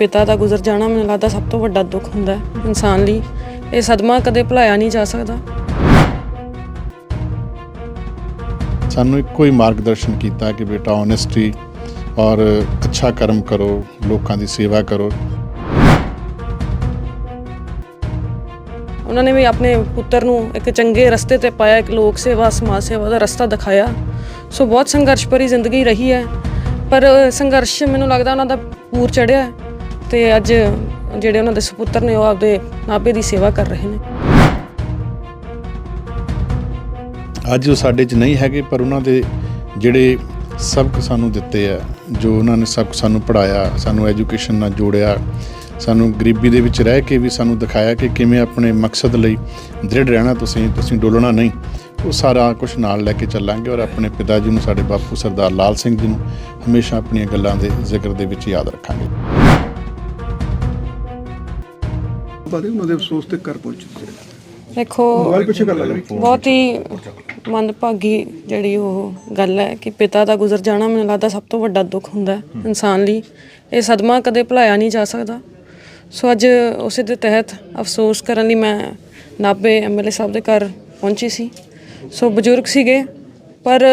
ਪਿਤਾ ਦਾ ਗੁਜ਼ਰ ਜਾਣਾ ਮੈਨੂੰ ਲੱਗਦਾ ਸਭ ਤੋਂ ਵੱਡਾ ਦੁੱਖ ਹੁੰਦਾ ਹੈ ਇਨਸਾਨ ਲਈ। ਇਹ ਸਦਮਾ ਕਦੇ ਭੁਲਾਇਆ ਨਹੀਂ ਜਾ ਸਕਦਾ। ਸਾਨੂੰ ਇੱਕੋ ਹੀ ਮਾਰਗਦਰਸ਼ਨ ਕੀਤਾ ਕਿ ਬੇਟਾ ਓਨੈਸਟੀ ਔਰ ਅੱਛਾ ਕਰਮ ਕਰੋ ਲੋਕਾਂ ਦੀ ਸੇਵਾ ਕਰੋ। ਉਹਨਾਂ ਨੇ ਵੀ ਆਪਣੇ ਪੁੱਤਰ ਨੂੰ ਇੱਕ ਚੰਗੇ ਰਸਤੇ ਤੇ ਪਾਇਆ ਇੱਕ ਲੋਕ ਸੇਵਾ ਸਮਾਜ ਸੇਵਾ ਦਾ ਰਸਤਾ ਦਿਖਾਇਆ। ਸੋ ਬਹੁਤ ਸੰਘਰਸ਼ ਭਰੀ ਜ਼ਿੰਦਗੀ ਰਹੀ ਹੈ ਪਰ ਸੰਘਰਸ਼ ਮੈਨੂੰ ਲੱਗਦਾ ਉਹਨਾਂ ਦਾ ਪੂਰ ਚੜਿਆ ਹੈ। ਤੇ ਅੱਜ ਜਿਹੜੇ ਉਹਨਾਂ ਦੇ ਸੁਪੁੱਤਰ ਨੇ ਉਹ ਆਪਦੇ ਨਾਭੇ ਦੀ ਸੇਵਾ ਕਰ ਰਹੇ ਨੇ। ਅੱਜ ਉਹ ਸਾਡੇ 'ਚ ਨਹੀਂ ਹੈਗੇ, ਪਰ ਉਹਨਾਂ ਦੇ ਜਿਹੜੇ ਸਬਕ ਸਾਨੂੰ ਦਿੱਤੇ ਆ, ਜੋ ਉਹਨਾਂ ਨੇ ਸਬਕ ਸਾਨੂੰ ਪੜਾਇਆ ਸਾਨੂੰ ਐਜੂਕੇਸ਼ਨ ਨਾਲ ਜੋੜਿਆ, ਸਾਨੂੰ ਗਰੀਬੀ ਦੇ ਵਿੱਚ ਰਹਿ ਕੇ ਵੀ ਸਾਨੂੰ ਦਿਖਾਇਆ ਕਿ ਕਿਵੇਂ ਆਪਣੇ ਮਕਸਦ ਲਈ ਦ੍ਰਿੜ ਰਹਿਣਾ ਤੁਸੀਂ ਤੁਸੀਂ ਡੋਲਣਾ ਨਹੀਂ। ਉਹ ਸਾਰਾ ਕੁਝ ਨਾਲ ਲੈ ਕੇ ਚੱਲਾਂਗੇ ਔਰ ਆਪਣੇ ਪਿਤਾ ਜੀ ਨੂੰ, ਸਾਡੇ ਬਾਪੂ ਸਰਦਾਰ ਲਾਲ ਸਿੰਘ ਜੀ ਨੂੰ ਹਮੇਸ਼ਾ ਆਪਣੀਆਂ ਗੱਲਾਂ ਦੇ ਜ਼ਿਕਰ ਦੇ ਵਿੱਚ ਯਾਦ ਰੱਖਾਂਗੇ। ਬਾਰੇ ਉਹਨਾਂ ਦੇ ਅਫਸੋਸ ਤੇ ਕਰ ਪਹੁੰਚੇ ਸੀ ਦੇਖੋ ਪਿੱਛੇ ਕਰ ਬਹੁਤ ਹੀ ਮੰਦਭਾਗੀ ਜਿਹੜੀ ਉਹ ਗੱਲ ਹੈ ਕਿ ਪਿਤਾ ਦਾ ਗੁਜ਼ਰ ਜਾਣਾ ਮੈਨੂੰ ਲੱਗਦਾ ਸਭ ਤੋਂ ਵੱਡਾ ਦੁੱਖ ਹੁੰਦਾ ਹੈ ਇਨਸਾਨ ਲਈ। ਇਹ ਸਦਮਾ ਕਦੇ ਭੁਲਾਇਆ ਨਹੀਂ ਜਾ ਸਕਦਾ। ਸੋ ਅੱਜ ਉਸੇ ਦੇ ਤਹਿਤ ਅਫਸੋਸ ਕਰਨ ਲਈ ਮੈਂ ਨਾਭੇ ਐਮਐਲਏ ਸਾਹਿਬ ਦੇ ਘਰ ਪਹੁੰਚੀ ਸੀ। ਸੋ ਬਜ਼ੁਰਗ ਸੀਗੇ ਪਰ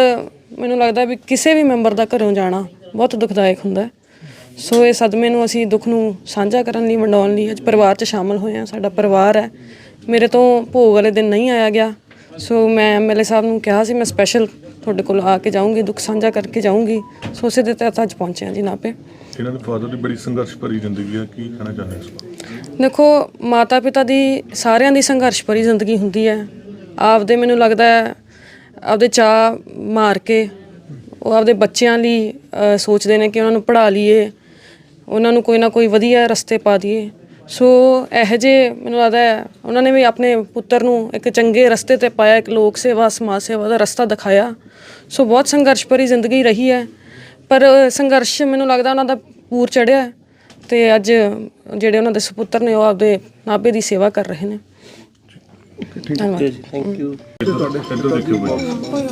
ਮੈਨੂੰ ਲੱਗਦਾ ਵੀ ਕਿਸੇ ਵੀ ਮੈਂਬਰ ਦਾ ਘਰੋਂ ਜਾਣਾ ਬਹੁਤ ਦੁਖਦਾਇਕ ਹੁੰਦਾ ਹੈ। ਸੋ ਇਹ ਸਦਮੇ ਨੂੰ ਅਸੀਂ ਦੁੱਖ ਨੂੰ ਸਾਂਝਾ ਕਰਨ ਲਈ ਵੰਡਾਉਣ ਲਈ ਅੱਜ ਪਰਿਵਾਰ 'ਚ ਸ਼ਾਮਲ ਹੋਏ ਹਾਂ। ਸਾਡਾ ਪਰਿਵਾਰ ਹੈ। ਮੇਰੇ ਤੋਂ ਭੋਗ ਵਾਲੇ ਦਿਨ ਨਹੀਂ ਆਇਆ ਗਿਆ। ਸੋ ਮੈਂ ਐਮਐਲਏ ਸਾਹਿਬ ਨੂੰ ਕਿਹਾ ਸੀ ਮੈਂ ਸਪੈਸ਼ਲ ਤੁਹਾਡੇ ਕੋਲ ਆ ਕੇ ਜਾਊਂਗੀ ਦੁੱਖ ਸਾਂਝਾ ਕਰਕੇ ਜਾਊਂਗੀ। ਸੋ ਉਸੇ ਦੇ ਤਹਿਤ ਅੱਜ ਪਹੁੰਚੇ ਹਾਂ ਜੀ ਨਾਪੇ ਇਹਨਾਂ ਦੇ ਫਾਦਰ ਦੀ ਬੜੀ ਸੰਘਰਸ਼ ਭਰੀ ਜ਼ਿੰਦਗੀ ਹੈ। ਕੀ ਕਹਿਣਾ ਚਾਹੁੰਦੇ ਇਸ ਬਾਰੇ? ਦੇਖੋ ਮਾਤਾ ਪਿਤਾ ਦੀ ਸਾਰਿਆਂ ਦੀ ਸੰਘਰਸ਼ ਭਰੀ ਜ਼ਿੰਦਗੀ ਹੁੰਦੀ ਹੈ। ਆਪਦੇ ਮੈਨੂੰ ਲੱਗਦਾ ਹੈ ਆਪਦੇ ਚਾਹ ਮਾਰ ਕੇ ਉਹ ਆਪਦੇ ਬੱਚਿਆਂ ਲਈ ਸੋਚਦੇ ਨੇ ਕਿ ਉਹਨਾਂ ਨੂੰ ਪੜ੍ਹਾ ਲਈਏ। ਉਹਨਾਂ ਨੂੰ ਕੋਈ ਨਾ ਕੋਈ ਵਧੀਆ ਰਸਤੇ ਪਾ ਦਈਏ। ਸੋ ਇਹੋ ਜਿਹੇ ਮੈਨੂੰ ਲੱਗਦਾ ਹੈ, ਉਹਨਾਂ ਨੇ ਵੀ ਆਪਣੇ ਪੁੱਤਰ ਨੂੰ ਇੱਕ ਚੰਗੇ ਰਸਤੇ ਤੇ ਪਾਇਆ, ਇੱਕ ਲੋਕ ਸੇਵਾ, ਸਮਾਜ ਸੇਵਾ ਦਾ ਰਸਤਾ ਦਿਖਾਇਆ। ਸੋ ਬਹੁਤ ਸੰਘਰਸ਼ ਭਰੀ ਜ਼ਿੰਦਗੀ ਰਹੀ ਹੈ। ਪਰ ਸੰਘਰਸ਼ ਮੈਨੂੰ ਲੱਗਦਾ ਉਹਨਾਂ ਦਾ ਪੂਰ ਚੜਿਆ ਹੈ ਤੇ ਅੱਜ ਜਿਹੜੇ ਉਹਨਾਂ ਦੇ ਸੁਪੁੱਤਰ ਨੇ, ਉਹ ਆਪਦੇ ਨਾਭੇ ਦੀ ਸੇਵਾ ਕਰ ਰਹੇ ਨੇ।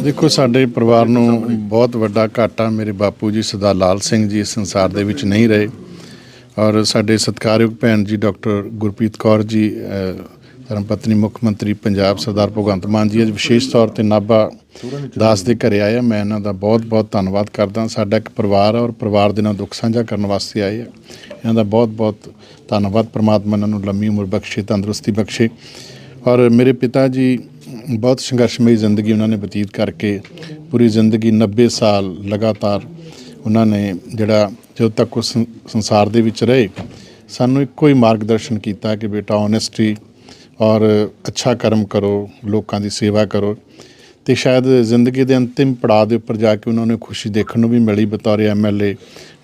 ਦੇਖੋ ਸਾਡੇ ਪਰਿਵਾਰ ਨੂੰ ਬਹੁਤ ਵੱਡਾ ਘਾਟਾ ਮੇਰੇ ਬਾਪੂ ਜੀ ਸਰਦਾਰ ਲਾਲ ਸਿੰਘ ਜੀ ਇਸ ਸੰਸਾਰ ਦੇ ਵਿੱਚ ਨਹੀਂ ਰਹੇ। ਔਰ ਸਾਡੇ ਸਤਿਕਾਰਯੋਗ ਭੈਣ ਜੀ ਡਾਕਟਰ ਗੁਰਪ੍ਰੀਤ ਕੌਰ ਜੀ ਧਰਮ ਪਤਨੀ ਮੁੱਖ ਮੰਤਰੀ ਪੰਜਾਬ ਸਰਦਾਰ ਭਗਵੰਤ ਮਾਨ ਜੀ ਅੱਜ ਵਿਸ਼ੇਸ਼ ਤੌਰ ਤੇ ਨਾਭਾ ਦਾਸ ਦੇ ਘਰੇ ਆਏ ਆ। ਮੈਂ ਇਹਨਾਂ ਦਾ ਬਹੁਤ ਬਹੁਤ ਧੰਨਵਾਦ ਕਰਦਾ। ਸਾਡਾ ਇੱਕ ਪਰਿਵਾਰ ਹੈ ਔਰ ਪਰਿਵਾਰ ਦੇ ਨਾਲ ਦੁੱਖ ਸਾਂਝਾ ਕਰਨ ਵਾਸਤੇ ਆਏ ਆ। ਇਹਨਾਂ ਦਾ ਬਹੁਤ ਬਹੁਤ ਧੰਨਵਾਦ। ਪ੍ਰਮਾਤਮਾ ਇਹਨਾਂ ਨੂੰ ਲੰਮੀ ਉਮਰ ਬਖਸ਼ੇ ਤੰਦਰੁਸਤੀ ਬਖਸ਼ੇ। ਔਰ ਮੇਰੇ ਪਿਤਾ ਜੀ ਬਹੁਤ ਸੰਘਰਸ਼ਮਈ ਜ਼ਿੰਦਗੀ ਉਹਨਾਂ ਨੇ ਬਤੀਤ ਕਰਕੇ ਪੂਰੀ ਜ਼ਿੰਦਗੀ 90 ਸਾਲ ਲਗਾਤਾਰ ਉਹਨਾਂ ਨੇ ਜਿਹੜਾ ਜਦੋਂ ਤੱਕ ਉਸ ਸੰਸਾਰ ਦੇ ਵਿੱਚ ਰਹੇ, ਸਾਨੂੰ ਇੱਕੋ ਹੀ ਮਾਰਗਦਰਸ਼ਨ ਕੀਤਾ ਕਿ ਬੇਟਾ ਓਨੈਸਟੀ ਔਰ ਅੱਛਾ ਕਰਮ ਕਰੋ, ਲੋਕਾਂ ਦੀ ਸੇਵਾ ਕਰੋ ਤੇ ਸ਼ਾਇਦ ਜ਼ਿੰਦਗੀ ਦੇ ਅੰਤਿਮ ਪੜਾਅ ਦੇ ਉੱਪਰ ਜਾ ਕੇ ਉਹਨਾਂ ਨੂੰ ਖੁਸ਼ੀ ਦੇਖਣ ਨੂੰ ਵੀ ਮਿਲੀ ਬਤੌਰ ਐਮਐਲਏ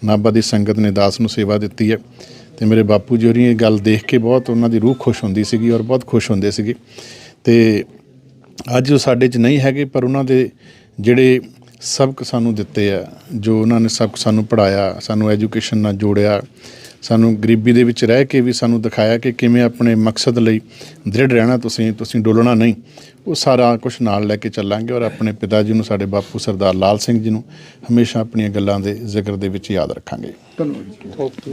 ਨਾਭਾ ਦੀ ਸੰਗਤ ਨੇ ਦਾਸ ਨੂੰ ਸੇਵਾ ਦਿੱਤੀ ਹੈ। ਤੇ ਮੇਰੇ ਬਾਪੂ ਜੀ ਹੋਰੀ ਇਹ ਗੱਲ ਦੇਖ ਕੇ ਬਹੁਤ ਉਹਨਾਂ ਦੀ ਰੂਹ ਖੁਸ਼ ਹੁੰਦੀ ਸੀਗੀ ਔਰ ਬਹੁਤ ਖੁਸ਼ ਹੁੰਦੇ ਸੀਗੇ। ਤੇ ਅੱਜ ਉਹ ਸਾਡੇ 'ਚ ਨਹੀਂ ਹੈਗੇ, ਪਰ ਉਹਨਾਂ ਦੇ ਜਿਹੜੇ ਸਬਕ ਸਾਨੂੰ ਦਿੱਤੇ ਆ, ਜੋ ਉਹਨਾਂ ਨੇ ਸਬਕ ਸਾਨੂੰ ਪੜਾਇਆ ਸਾਨੂੰ ਐਜੂਕੇਸ਼ਨ ਨਾਲ ਜੋੜਿਆ, ਸਾਨੂੰ ਗਰੀਬੀ ਦੇ ਵਿੱਚ ਰਹਿ ਕੇ ਵੀ ਸਾਨੂੰ ਦਿਖਾਇਆ ਕਿ ਕਿਵੇਂ ਆਪਣੇ ਮਕਸਦ ਲਈ ਦ੍ਰਿੜ ਰਹਿਣਾ ਤੁਸੀਂ ਤੁਸੀਂ ਡੋਲਣਾ ਨਹੀਂ, ਉਹ ਸਾਰਾ ਕੁਝ ਨਾਲ ਲੈ ਕੇ ਚੱਲਾਂਗੇ ਔਰ ਆਪਣੇ ਪਿਤਾ ਜੀ ਨੂੰ, ਸਾਡੇ ਬਾਪੂ ਸਰਦਾਰ ਲਾਲ ਸਿੰਘ ਜੀ ਨੂੰ ਹਮੇਸ਼ਾ ਆਪਣੀਆਂ ਗੱਲਾਂ ਦੇ ਜ਼ਿਕਰ ਦੇ ਵਿੱਚ ਯਾਦ ਰੱਖਾਂਗੇ। ਧੰਨਵਾਦ